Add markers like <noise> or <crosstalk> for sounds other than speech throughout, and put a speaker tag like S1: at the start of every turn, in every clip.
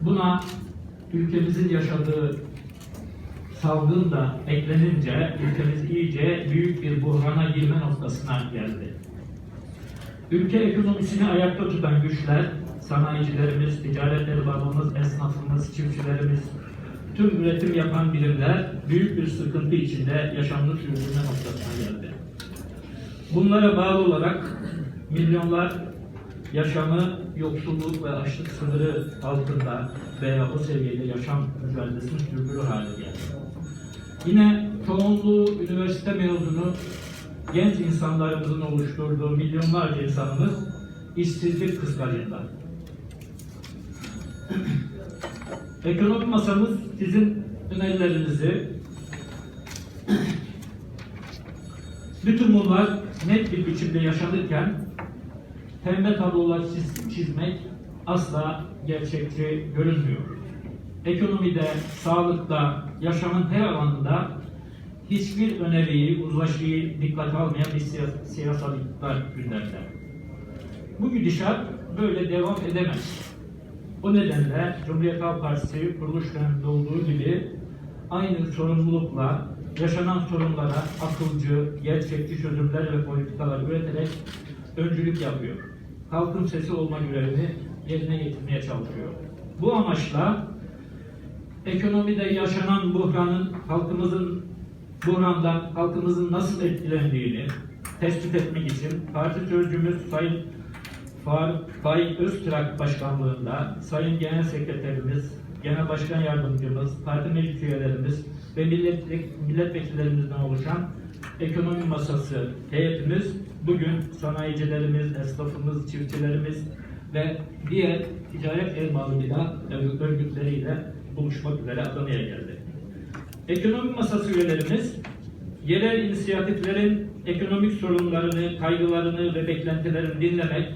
S1: Buna ülkemizin yaşadığı salgın da eklenince ülkemiz iyice büyük bir buhrana girme noktasına geldi. Ülke ekonomisini ayakta tutan güçler, sanayicilerimiz, ticaret erbabımız, esnafımız, çiftçilerimiz, tüm üretim yapan birimler büyük bir sıkıntı içinde yaşamını sürdürme noktasına geldi. Bunlara bağlı olarak milyonlar yaşamı yoksulluk ve açlık sınırı altında veya o seviyede yaşam mücadelesini sürdürür hale geldi. Yine çoğunluğu üniversite mezunu genç insanlarımızın oluşturduğu milyonlarca insanımız işsizlik kıskacında. <clears throat> Ekonomi masamız sizin önerilerinizi <clears throat> bütün bunlar net bir biçimde yaşanırken pembe tablolar çiz- çizmek asla gerçekçi görünmüyor. Ekonomide, sağlıkta, yaşamın her alanında hiçbir öneriyi, uzlaşıyı dikkate almayan bir siya- siyasal iktidar gündemde. Bu gidişat böyle devam edemez. O nedenle Cumhuriyet Halk Partisi kuruluş döneminde olduğu gibi aynı sorumlulukla yaşanan sorunlara akılcı, gerçekçi çözümler ve politikalar üreterek öncülük yapıyor. Halkın sesi olma görevini yerine getirmeye çalışıyor. Bu amaçla ekonomide yaşanan buhranın halkımızın buhrandan halkımızın nasıl etkilendiğini tespit etmek için parti sözcümüz Sayın Faik Öztürk Başkanlığında Sayın Genel Sekreterimiz, Genel Başkan Yardımcımız, parti meclis üyelerimiz ve millet, milletvekillerimizden oluşan ekonomi masası heyetimiz bugün sanayicilerimiz, esnafımız, çiftçilerimiz ve diğer ticaret erbabıyla, örgütleriyle buluşmak üzere Adana'ya geldi. Ekonomi masası üyelerimiz yerel inisiyatiflerin ekonomik sorunlarını, kaygılarını ve beklentilerini dinlemek,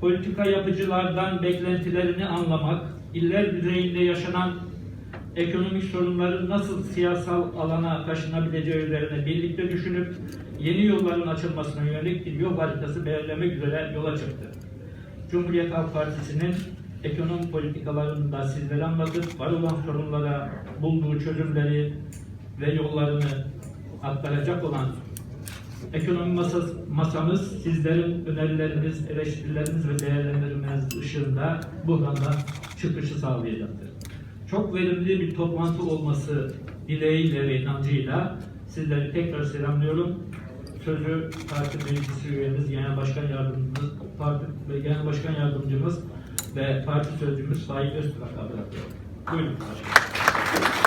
S1: politika yapıcılardan beklentilerini anlamak, iller düzeyinde yaşanan ekonomik sorunların nasıl siyasal alana taşınabileceği üzerine birlikte düşünüp yeni yolların açılmasına yönelik bir yol haritası belirlemek üzere yola çıktı. Cumhuriyet Halk Partisi'nin ekonomi politikalarını da sizlere anlatıp var olan sorunlara bulduğu çözümleri ve yollarını aktaracak olan ekonomi masası, masamız sizlerin önerileriniz, eleştirileriniz ve değerlendirmeniz ışığında buhrandan çıkışı sağlayacaktır. Çok verimli bir toplantı olması dileğiyle ve inancıyla sizleri tekrar selamlıyorum. Sözü parti meclis üyemiz, genel başkan yardımcımız, parti genel başkan yardımcımız ve parti sözcümüz Faik Öztürk'a bırakıyorum. Buyurun başkanım.